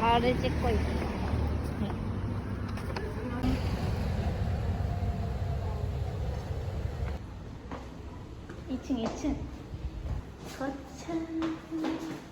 발을 찍고 있어. 응. 2층, 2층. 거창.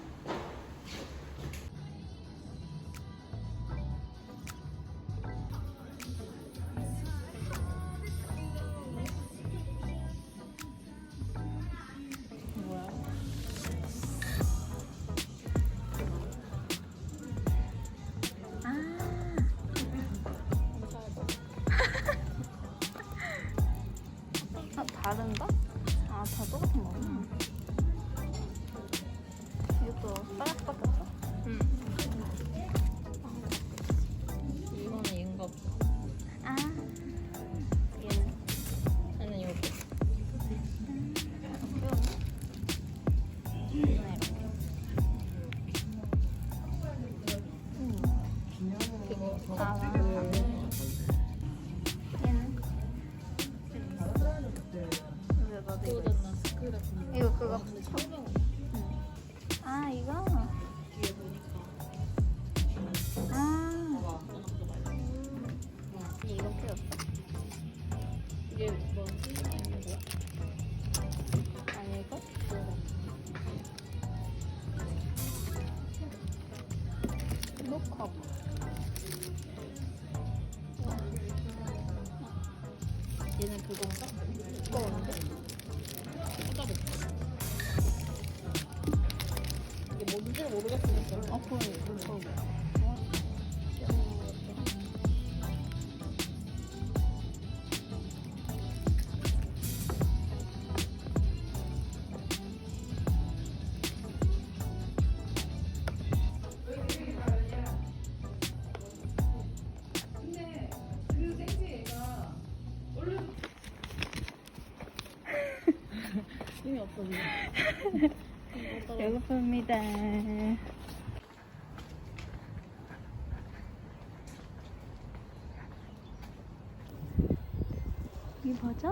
예쁩니다. 이 뭐죠?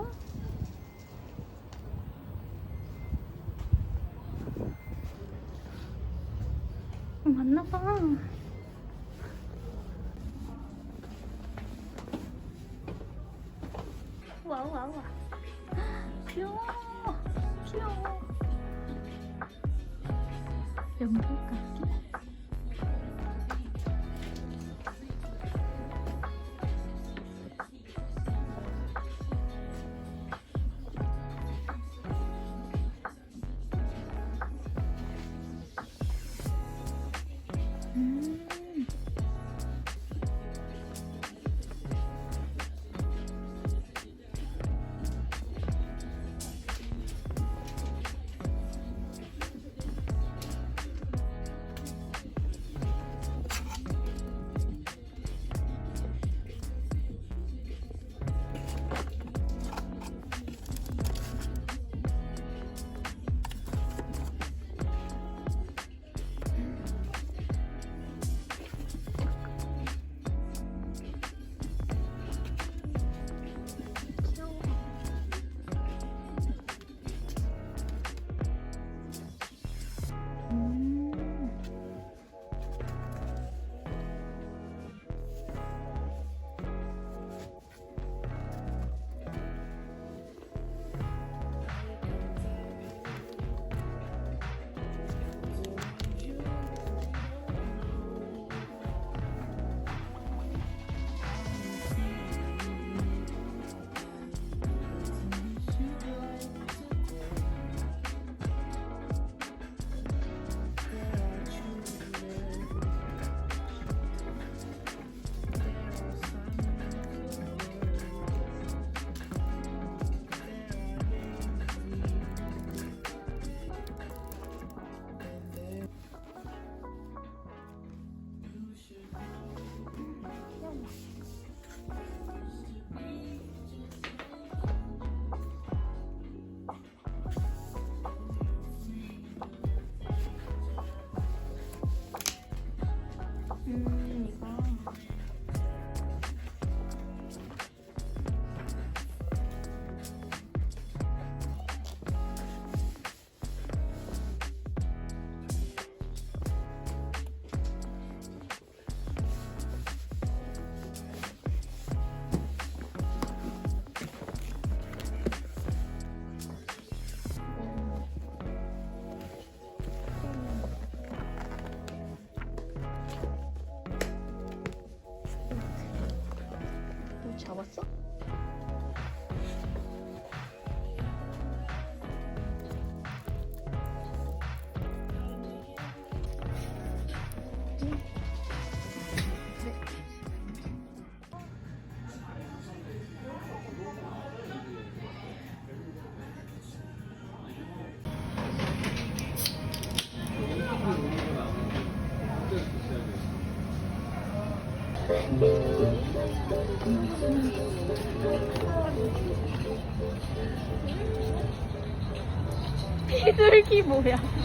어, 맞나봐. 와우 와우 와. 귀여워. 귀여워. 연필깎이 피들기 뭐야?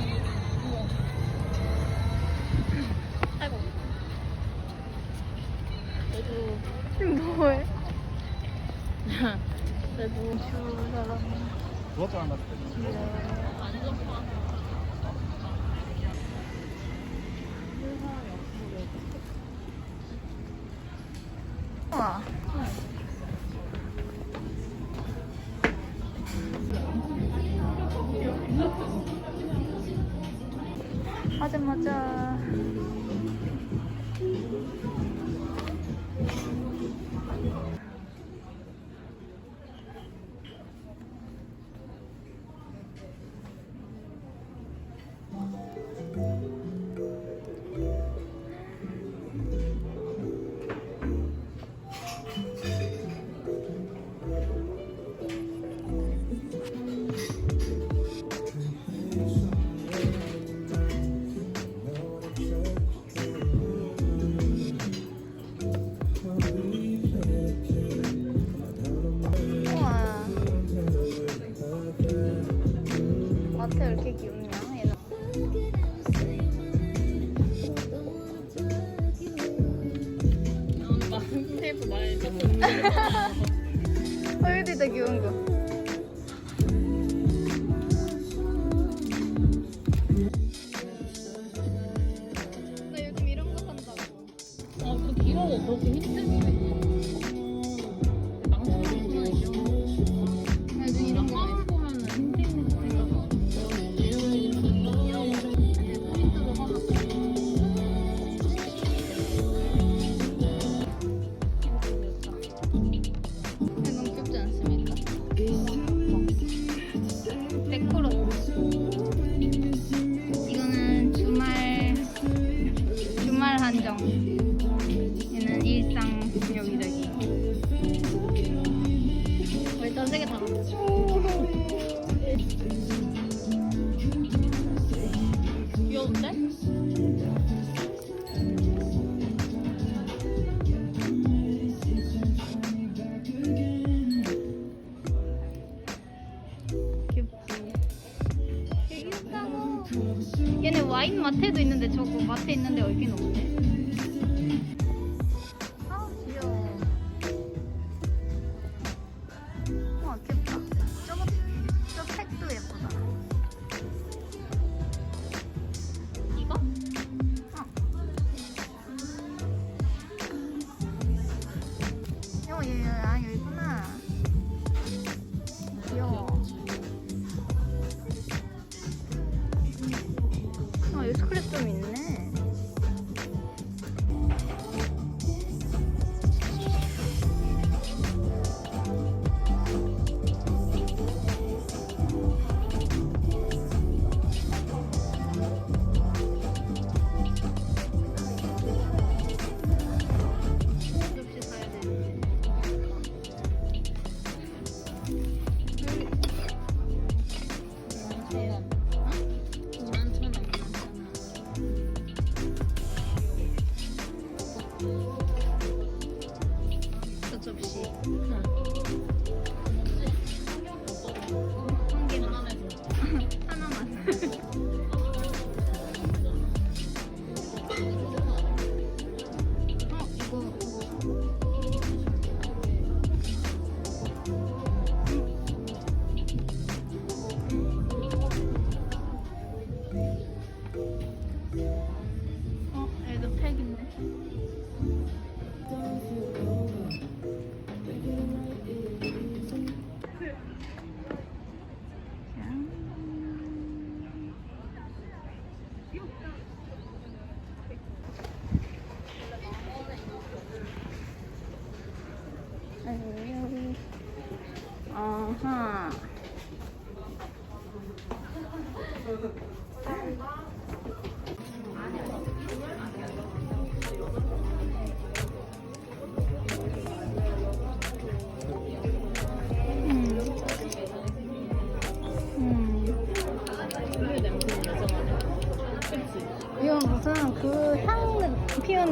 와인 마트도 있는데 저거 마트 있는데 여기는 없네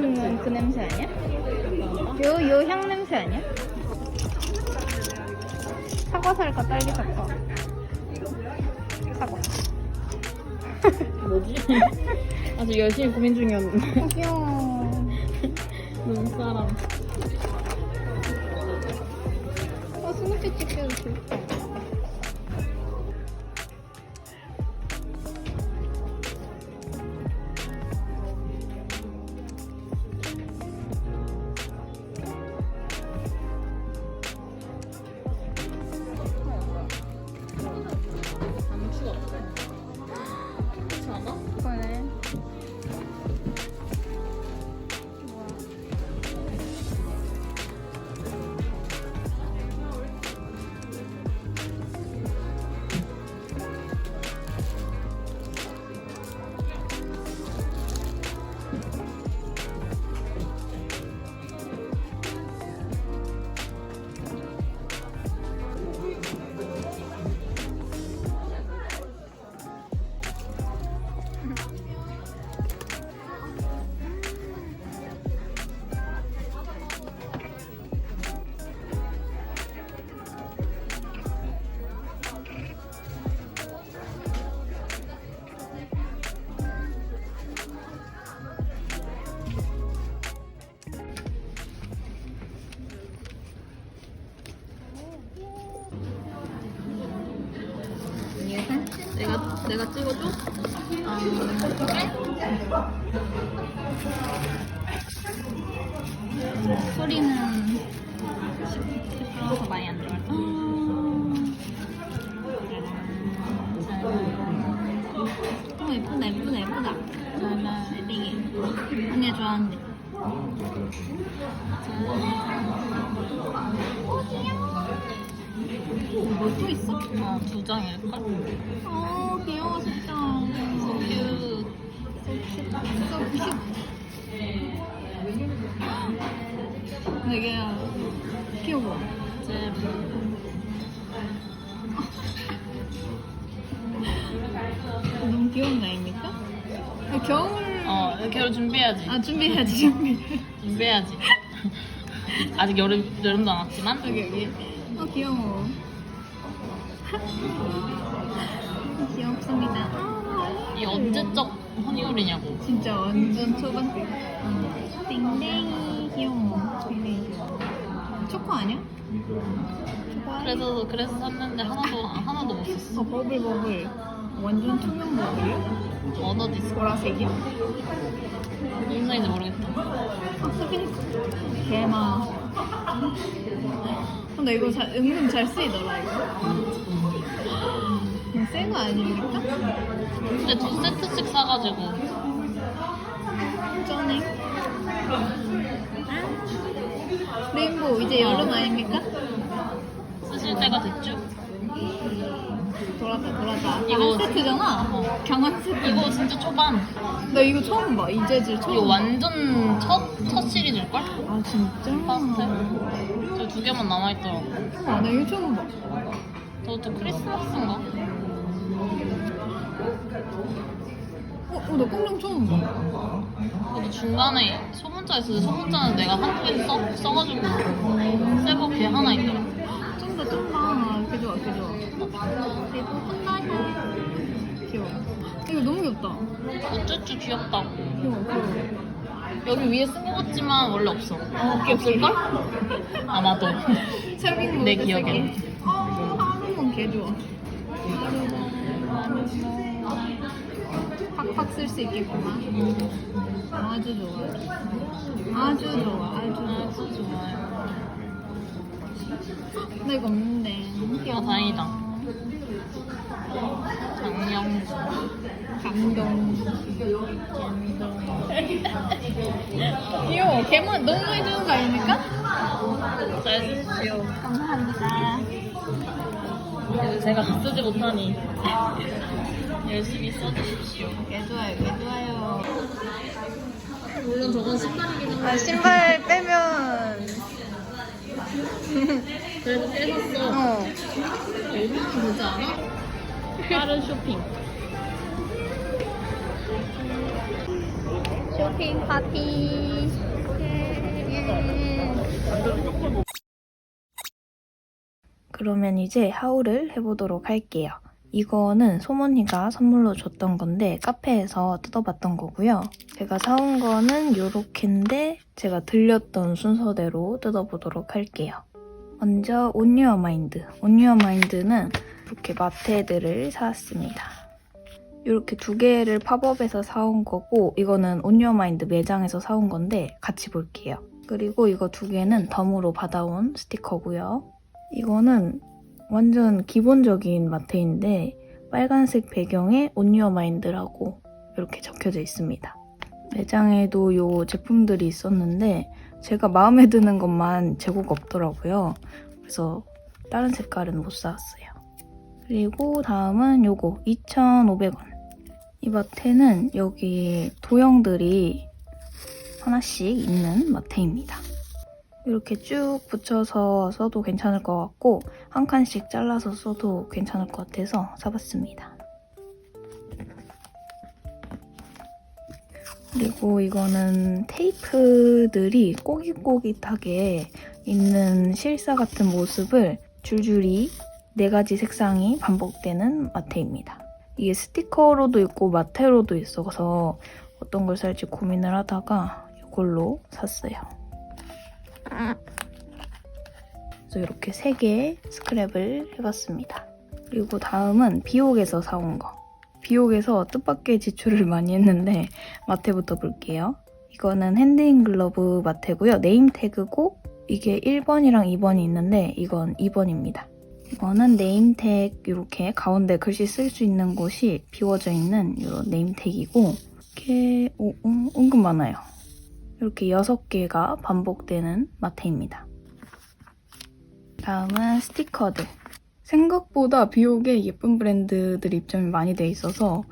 먹는 그 냄새 아니야? 요, 요 향 냄새 아니야? 사과 살까, 딸기 살까? 사과. 뭐지? 아직 열심히 고민 중이었는데. 아, 귀여워. 눈사람. 어, 아, 스무치 찍혀도 좋겠다. 내가 찍어줘? 아 소리는 시끄러워서 많이 안 좋아 어, 예쁘다, 예쁘다, 예쁘다. 되게. 언니가 좋아하는 데. 뭐또 있어? 어 두 장일걸? 어, 귀여워, 진짜. So cute so cute. 되게 귀여워. 제 너무 귀여운 거 아닙니까? 아, 겨울. 어, 겨울 준비해야지. 아, 준비해야지, 준비. 준비해야지. 아직 여름 여름도 안 왔지만. 여기, 여기. 어, 귀여워. 귀엽습니다. 아, 이 언제적 헌이율이냐고. 진짜 완전 초반 때. 땡땡이 귀여워. 땡땡이 귀여워. 초코 아니야? 초코 아니야? 그래서 그래서 샀는데 하나도 하나도 못 썼어. 어, 버블 버블. 완전 투명 버블이야? 언어 디스. 보라색이야? 무슨 사인지 모르겠다. 아, 스피니까. 개마. 근데 이거 잘, 은근 잘 쓰이더라, 이거. 이거 새거 아닙니까? 근데 두 세트씩 사가지고 쩌네. 레인보우, 이제 여름 아닙니까? 쓰실 때가 됐죠. 돌았다, 돌았다. 이거- 한 세트잖아? 세트. 이거 진짜 초반. 나 이거 처음 봐, 이 재질 처음 이거 봐. 완전 첫 첫 시리즈일걸? 아, 진짜? 파스텔. 저 두 개만 남아있더라고. 아, 나 이거 처음 봐. 저것도 크리스마스인가? 어, 어, 나 꽁룡 처음 봐. 근데 중간에 소문자 있어서 소문자는 내가 개 써, 써가지고 새거 걔 하나 있더라. 쩐다, 쩐다. 개 좋아, 개 좋아. 예쁘다, 귀여워. 이거 너무 귀엽다. 우쭈쭈 귀엽다고. 귀여워, 귀여워. 여기 위에 쓴거 같지만 원래 없어. 어, 없을걸? 아마도. 철빙 내 기억엔. 어, 하루몬 개 좋아. 팍팍 쓸 수 있겠구만. 아주 좋아. 아주 좋아, 아주 좋아. 아주 좋아요. 나 이거 없는데. 아, 다행이다. 장영주. 감동. 귀여워. 개만 너무 많이 주는 거 아닙니까? 잘 쓰십시오. 감사합니다. 제가 다 쓰지 못하니 열심히 써주십시오. 개 좋아요, 개 좋아요. 물론 저건 신발이긴 한데 아, 신발 빼면. 그래도 꽤 샀어. 어. 얼마나 되지 않아? 빠른 쇼핑. 쇼핑 파티. 예. 그러면 이제 하울을 해보도록 할게요. 이거는 소mon이가 선물로 줬던 건데 카페에서 뜯어봤던 거고요. 제가 사온 거는 요렇게인데 제가 들렸던 순서대로 뜯어보도록 할게요. 먼저 온유어 마인드. 온유어 마인드는 이렇게 마테들을 사왔습니다. 이렇게 두 개를 팝업에서 사온 거고 이거는 온유어 마인드 매장에서 사온 건데 같이 볼게요. 그리고 이거 두 개는 덤으로 받아온 스티커고요. 이거는 완전 기본적인 마테인데 빨간색 배경에 온유어 마인드라고 이렇게 적혀져 있습니다. 매장에도 요 제품들이 있었는데 제가 마음에 드는 것만 재고가 없더라고요. 그래서 다른 색깔은 못 사왔어요. 그리고 다음은 요거 2,500원. 이 마테는 여기 도형들이 하나씩 있는 마테입니다. 이렇게 쭉 붙여서 써도 괜찮을 것 같고 한 칸씩 잘라서 써도 괜찮을 것 같아서 사봤습니다. 그리고 이거는 테이프들이 꼬깃꼬깃하게 있는 실사 같은 모습을 줄줄이 네 가지 색상이 반복되는 마테입니다. 이게 스티커로도 있고 마테로도 있어서 어떤 걸 살지 고민을 하다가 이걸로 샀어요. 그래서 이렇게 세개 스크랩을 해봤습니다. 그리고 다음은 비옥에서 사온 거. 비옥에서 뜻밖의 지출을 많이 했는데 마테부터 볼게요. 이거는 핸드인 글러브 마테고요. 네임 태그고 이게 1번이랑 2번이 있는데 이건 2번입니다. 이거는 네임택 이렇게 가운데 글씨 쓸 수 있는 곳이 비워져 있는 이런 네임택이고 이렇게 오, 오, 은근 많아요. 이렇게 6개가 반복되는 마테입니다. 다음은 스티커들. 생각보다 비옥에 예쁜 브랜드들 입점이 많이 돼 있어서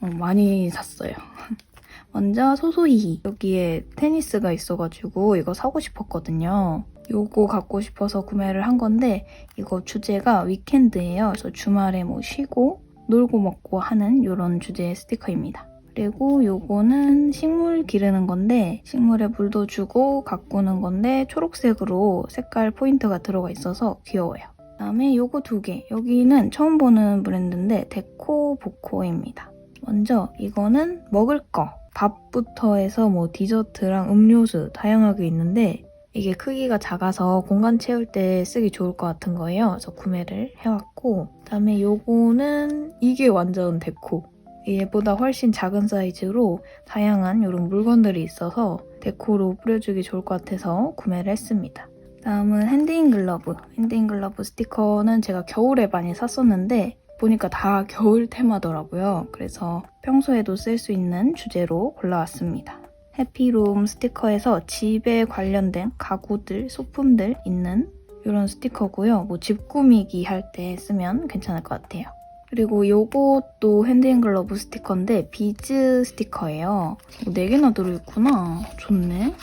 어, 많이 샀어요. 먼저 소소히 여기에 테니스가 있어가지고 이거 사고 싶었거든요. 요거 갖고 싶어서 구매를 한 건데 이거 주제가 위켄드예요. 그래서 주말에 뭐 쉬고 놀고 먹고 하는 이런 주제의 스티커입니다. 그리고 요거는 식물 기르는 건데 식물에 물도 주고 가꾸는 건데 초록색으로 색깔 포인트가 들어가 있어서 귀여워요. 그다음에 요거 두 개. 여기는 처음 보는 브랜드인데 데코 보코입니다. 먼저 이거는 먹을 거. 밥부터 해서 뭐 디저트랑 음료수 다양하게 있는데 이게 크기가 작아서 공간 채울 때 쓰기 좋을 것 같은 거예요. 그래서 구매를 해왔고 그다음에 요거는 이게 완전 데코. 얘보다 훨씬 작은 사이즈로 다양한 이런 물건들이 있어서 데코로 뿌려주기 좋을 것 같아서 구매를 했습니다. 다음은 핸드인 글러브. 핸드인 글러브 스티커는 제가 겨울에 많이 샀었는데 보니까 다 겨울 테마더라고요. 그래서 평소에도 쓸 수 있는 주제로 골라왔습니다. 해피룸 스티커에서 집에 관련된 가구들, 소품들 있는 이런 스티커고요. 뭐 집 꾸미기 할 때 쓰면 괜찮을 것 같아요. 그리고 요것도 핸드인 글러브 스티커인데 비즈 스티커예요. 4개나 들어있구나. 좋네.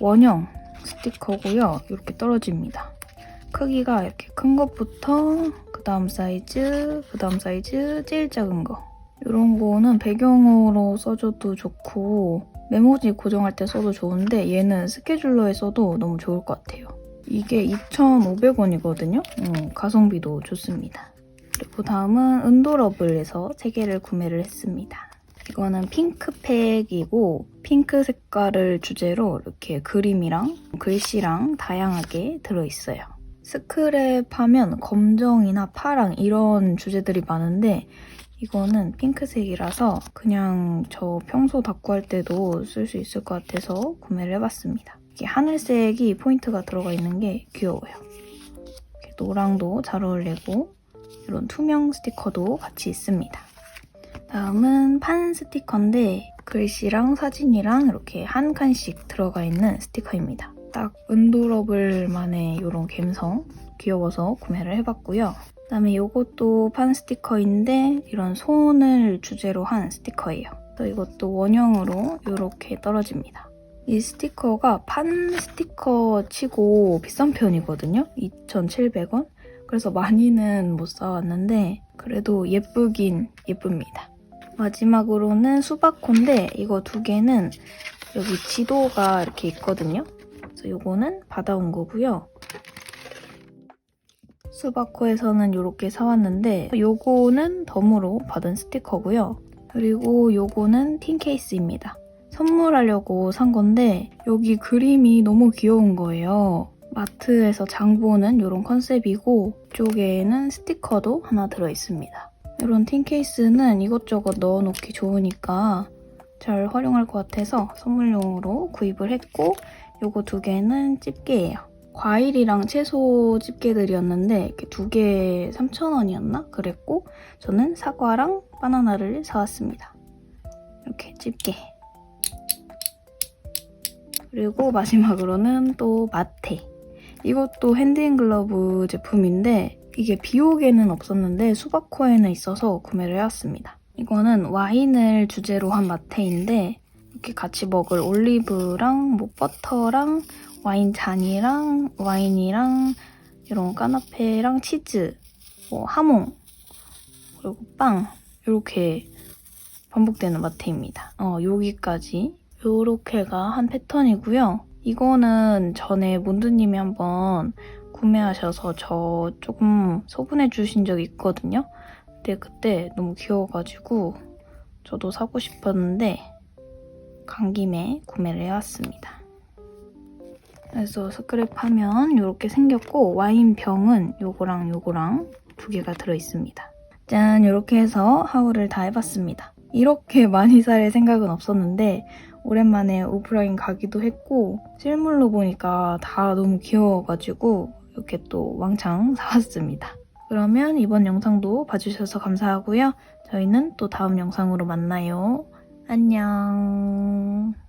원형 스티커고요. 이렇게 떨어집니다. 크기가 이렇게 큰 것부터 그 다음 사이즈, 그 다음 사이즈, 제일 작은 거. 이런 거는 배경으로 써줘도 좋고 메모지 고정할 때 써도 좋은데 얘는 스케줄러에 써도 너무 좋을 것 같아요. 이게 2,500원이거든요. 음, 가성비도 좋습니다. 그리고 다음은 은도러블에서 3개를 구매를 했습니다. 이거는 핑크팩이고 핑크 색깔을 주제로 이렇게 그림이랑 글씨랑 다양하게 들어있어요. 스크랩 하면 검정이나 파랑 이런 주제들이 많은데 이거는 핑크색이라서 그냥 저 평소 닦고 할 때도 쓸 수 있을 것 같아서 구매를 해봤습니다. 이게 하늘색이 포인트가 들어가 있는 게 귀여워요. 노랑도 잘 어울리고 이런 투명 스티커도 같이 있습니다. 다음은 판 스티커인데 글씨랑 사진이랑 이렇게 한 칸씩 들어가 있는 스티커입니다. 딱 은도러블만의 이런 감성 귀여워서 구매를 해봤고요. 그다음에 이것도 판 스티커인데 이런 손을 주제로 한 스티커예요. 그래서 이것도 원형으로 이렇게 떨어집니다. 이 스티커가 판 스티커 치고 비싼 편이거든요. 2,700원? 그래서 많이는 못 사왔는데 그래도 예쁘긴 예쁩니다. 마지막으로는 수박콘인데 이거 두 개는 여기 지도가 이렇게 있거든요. 그래서 이거는 받아온 거고요. 수바코에서는 이렇게 사왔는데 요거는 덤으로 받은 스티커고요. 그리고 요거는 틴 케이스입니다. 선물하려고 산 건데 여기 그림이 너무 귀여운 거예요. 마트에서 장 보는 이런 컨셉이고 이쪽에는 스티커도 하나 들어있습니다. 이런 틴 케이스는 이것저것 넣어놓기 좋으니까 잘 활용할 것 같아서 선물용으로 구입을 했고 요거 두 개는 집게예요. 과일이랑 채소 집게들이었는데 이렇게 두 개에 3,000원이었나? 그랬고 저는 사과랑 바나나를 사왔습니다. 이렇게 집게. 그리고 마지막으로는 또 마테. 이것도 핸드인글러브 제품인데 이게 비옥에는 없었는데 수박코에는 있어서 구매를 해왔습니다. 이거는 와인을 주제로 한 마테인데 이렇게 같이 먹을 올리브랑 뭐 버터랑 와인 잔이랑 와인이랑 이런 까나페랑 치즈, 뭐 하몽 그리고 빵 이렇게 반복되는 마테입니다. 어, 여기까지 요렇게가 한 패턴이고요. 이거는 전에 몬드님이 한번 구매하셔서 저 조금 소분해 주신 적이 있거든요. 근데 그때 너무 귀여워가지고 저도 사고 싶었는데 간 김에 구매를 해왔습니다. 그래서 스크랩하면 이렇게 생겼고 와인병은 요거랑 요거랑 두 개가 들어있습니다. 짠 이렇게 해서 하울을 다 해봤습니다. 이렇게 많이 살 생각은 없었는데 오랜만에 오프라인 가기도 했고 실물로 보니까 다 너무 귀여워가지고 이렇게 또 왕창 사왔습니다. 그러면 이번 영상도 봐주셔서 감사하고요. 저희는 또 다음 영상으로 만나요. 안녕.